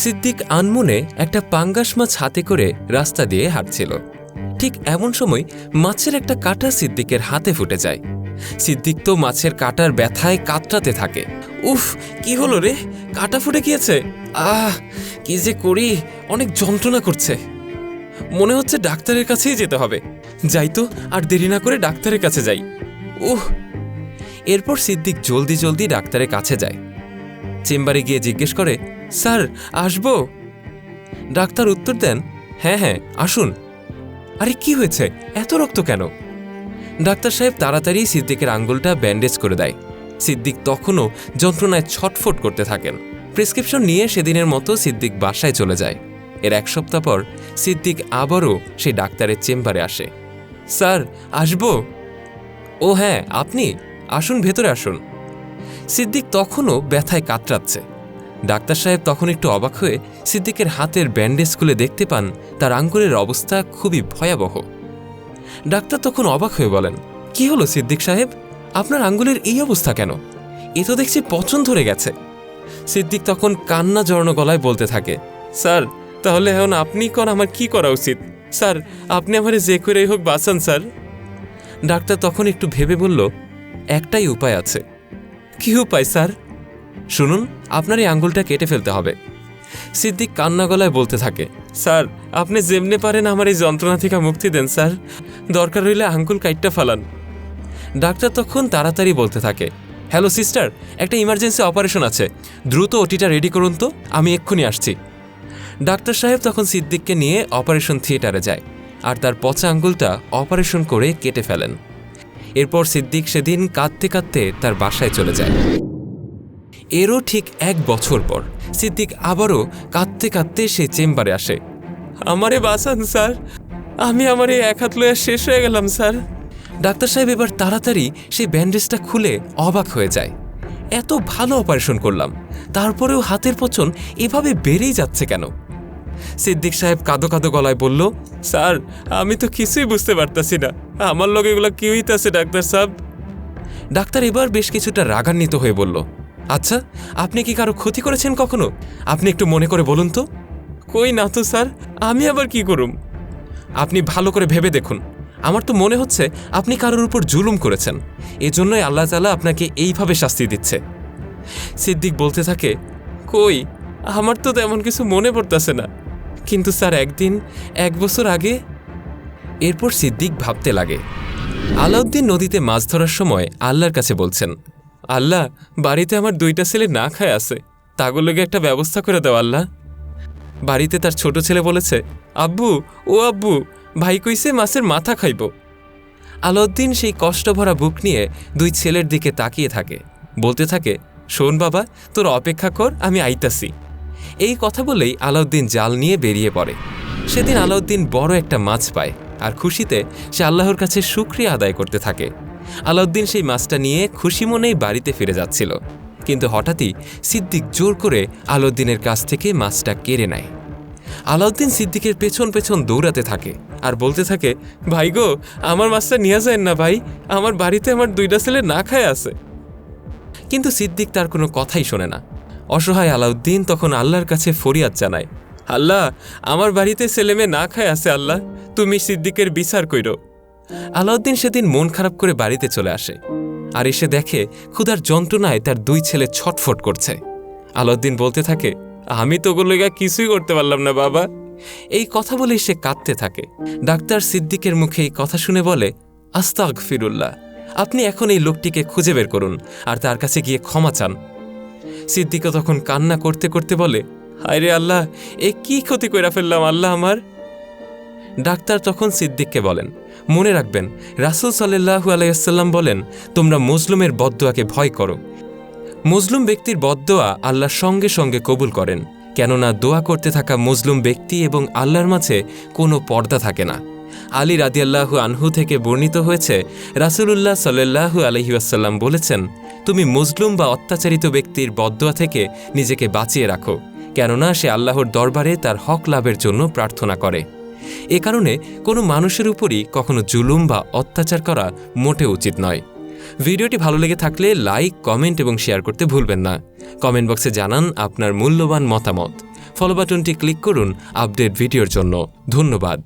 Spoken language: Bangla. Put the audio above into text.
সিদ্দিক আনমনে একটা পাঙ্গাস মাছ হাতে করে রাস্তা দিয়ে হাঁটছিল। ঠিক এমন সময় মাছের একটা কাঁটা সিদ্দিকের হাতে ফুটে যায়। সিদ্দিক তো মাছের কাটার ব্যথায় কাতরাতে থাকে। উফ, কি হলো রে? কাঁটা ফুটে গিয়েছে। আহ, কি যে করি? অনেক যন্ত্রণা করছে। মনে হচ্ছে ডাক্তারের কাছেই যেতে হবে। যাই তো, আর দেরি না করে ডাক্তারের কাছে যাই। উহ, এরপর সিদ্দিক জলদি জলদি ডাক্তারের কাছে যায়। চেম্বারে গিয়ে জিজ্ঞেস করে, স্যার, আসব? ডাক্তার উত্তর দেন হ্যাঁ হ্যাঁ আসুন। আরে, কি হয়েছে? এত রক্ত কেন? ডাক্তার সাহেব তাড়াতাড়ি সিদ্দিকের আঙ্গুলটা ব্যান্ডেজ করে দেয়। সিদ্দিক তখনও যন্ত্রণায় ছটফট করতে থাকেন। প্রেসক্রিপশন নিয়ে সেদিনের মতো সিদ্দিক বাসায় চলে যায়। এর এক সপ্তাহ পর সিদ্দিক আবারও সেই ডাক্তারের চেম্বারে আসে। স্যার, আসব? ও হ্যাঁ আপনি? আসুন, ভেতরে আসুন। সিদ্দিক তখনও ব্যথায় কাতরাচ্ছে। ডাক্তার সাহেব তখন একটু অবাক হয়ে সিদ্দিকের হাতের ব্যান্ডেজ খুলে দেখতে পান তার আঙ্গুলের অবস্থা খুবই ভয়াবহ। ডাক্তার তখন অবাক হয়ে বলেন, কি হলো সিদ্দিক সাহেব? আপনার আঙ্গুলের এই অবস্থা কেন? এ তো দেখছি পচন ধরে গেছে। সিদ্দিক তখন কান্না জড়ানো গলায় বলতে থাকে, স্যার, তাহলে এখন আপনি কর আমার কি করা উচিত? স্যার, আপনি আমার যে করেই হোক বাঁচান, স্যার। ডাক্তার তখন একটু ভেবে বলল, একটাই উপায় আছে। কি উপায়, স্যার? শুনুন, আপনার এই আঙ্গুলটা কেটে ফেলতে হবে। সিদ্দিক কান্না গলায় বলতে থাকে, স্যার, আপনি যেমনে পারেন আমার এই যন্ত্রণা থেকে মুক্তি দেন, স্যার। দরকার হইলে আঙ্গুল কাইটটা ফালান। ডাক্তার তখন তাড়াতাড়ি বলতে থাকে, হ্যালো, সিস্টার, একটা ইমার্জেন্সি অপারেশন আছে। দ্রুত ওটিটা রেডি করুন তো, আমি এক্ষুনি আসছি। ডাক্তার সাহেব তখন সিদ্দিককে নিয়ে অপারেশন থিয়েটারে যায়, আর তার পচা আঙ্গুলটা অপারেশন করে কেটে ফেলেন। এরপর সিদ্দিক সেদিন কাঁদতে কাঁদতে তার বাসায় চলে যায়। এরও ঠিক এক বছর পর সিদ্দিক আবারও কাঁদতে কাঁদতে সে চেম্বারে আসে। আমারে বাঁচান, স্যার। আমি আমার এই এক হাত লইয়া শেষ হয়ে গেলাম, স্যার। ডাক্তার সাহেব এবার তাড়াতাড়ি সেই ব্যান্ডেজটা খুলে অবাক হয়ে যায়। এত ভালো অপারেশন করলাম, তারপরেও হাতের পচন এভাবে বেড়েই যাচ্ছে কেন? সিদ্দিক সাহেব কাদো কাদো গলায় বলল, স্যার, আমি তো কিছুই বুঝতে পারতাছি না। আমার লোক এগুলো কি হইতাছে ডাক্তার সাহেব? ডাক্তার এবার বেশ কিছুটা রাগান্বিত হয়ে বলল আচ্ছা আপনি কি কারও ক্ষতি করেছেন কখনো? আপনি একটু মনে করে বলুন তো? কই না তো, স্যার, আমি আবার কি করুম? আপনি ভালো করে ভেবে দেখুন। আমার তো মনে হচ্ছে আপনি কারোর উপর জুলুম করেছেন। এজন্যই আল্লাহ তালা আপনাকে এইভাবে শাস্তি দিচ্ছে। সিদ্দিক বলতে থাকে, কই, আমার তো তেমন কিছু মনে পড়তেছে না। কিন্তু স্যার, একদিন, এক বছর আগে? এরপর সিদ্দিক ভাবতে লাগে। আলাউদ্দিন নদীতে মাছ ধরার সময় আল্লাহর কাছে বলছেন, আল্লাহ, বাড়িতে আমার দুইটা ছেলে না খায় আছে। তাগুলোকে একটা ব্যবস্থা করে দাও, আল্লাহ। বাড়িতে তার ছোট ছেলে বলেছে, আব্বু, ও আব্বু, ভাই কইছে মাছের মাথা খাইব। আলাউদ্দিন সেই কষ্টভরা বুক নিয়ে দুই ছেলের দিকে তাকিয়ে থাকে। বলতে থাকে, শোন বাবা, তোর অপেক্ষা কর, আমি আইতাছি। এই কথা বলেই আলাউদ্দিন জাল নিয়ে বেরিয়ে পড়ে। সেদিন আলাউদ্দিন বড় একটা মাছ পায় আর খুশিতে সে আল্লাহর কাছে শুক্রিয়া আদায় করতে থাকে। আলাউদ্দিন সেই মাছটা নিয়ে খুশি মনেই বাড়িতে ফিরে যাচ্ছিল। কিন্তু হঠাৎই সিদ্দিক জোর করে আলাউদ্দিনের কাছ থেকে মাছটা কেড়ে নেয়। আলাউদ্দিন সিদ্দিকের পেছন পেছন দৌড়াতে থাকে আর বলতে থাকে, ভাই গো, আমার মাছটা নিয়ে যায় না ভাই, আমার বাড়িতে আমার দুইটা ছেলে না খায় আছে। কিন্তু সিদ্দিক তার কোনো কথাই শোনে না। অসহায় আলাউদ্দিন তখন আল্লাহর কাছে ফরিয়াদ জানায়, আল্লাহ, আমার বাড়িতে ছেলেমেয়ে না খায় আছে আল্লাহ, তুমি সিদ্দিকের বিচার কইর। আলাউদ্দিন সেদিন মন খারাপ করে বাড়িতে চলে আসে, আর এসে দেখে ক্ষুধার যন্ত্রণায় তার দুই ছেলে ছটফট করছে। আলাউদ্দিন বলতে থাকে, আমি তো গোলেগা কিছুই করতে পারলাম না বাবা। এই কথা বলে সে কাঁদতে থাকে। ডাক্তার সিদ্দিকের মুখে এই কথা শুনে বলে আস্তাক ফিরুল্লাহ আপনি এখন এই লোকটিকে খুঁজে বের করুন, আর তার কাছে গিয়ে ক্ষমা চান। সিদ্দিকও তখন কান্না করতে করতে বলে হায় রে আল্লাহ, এ কি ক্ষতি কইরা ফেললাম আল্লাহ আমার? ডাক্তার তখন সিদ্দিককে বলেন, মনে রাখবেন, রাসুল সাল্লাহু আলাইসাল্লাম বলেন, তোমরা মজলুমের বদদোয়াকে ভয় করো। মজলুম ব্যক্তির বদদোয়া আল্লাহর সঙ্গে সঙ্গে কবুল করেন, কেননা দোয়া করতে থাকা মজলুম ব্যক্তি এবং আল্লাহর মাঝে কোনো পর্দা থাকে না। আলী রাদিয়াল্লাহু আনহু থেকে বর্ণিত হয়েছে, রাসুলুল্লাহ সাল্লাহু আলহিউসাল্লাম বলেছেন তুমি মজলুম বা অত্যাচারিত ব্যক্তির বদদোয়া থেকে নিজেকে বাঁচিয়ে রাখো, কেননা সে আল্লাহর দরবারে তার হক লাভের জন্য প্রার্থনা করে। এ কারণে কোনো মানুষের উপরই কখনো জুলুম বা অত্যাচার করা মোটে উচিত নয়। ভিডিওটি ভালো লেগে থাকলে লাইক, কমেন্ট এবং শেয়ার করতে ভুলবেন না। কমেন্ট বক্সে জানান আপনার মূল্যবান মতামত। ফলো বাটনটি ক্লিক করুন আপডেট ভিডিওর জন্য। ধন্যবাদ।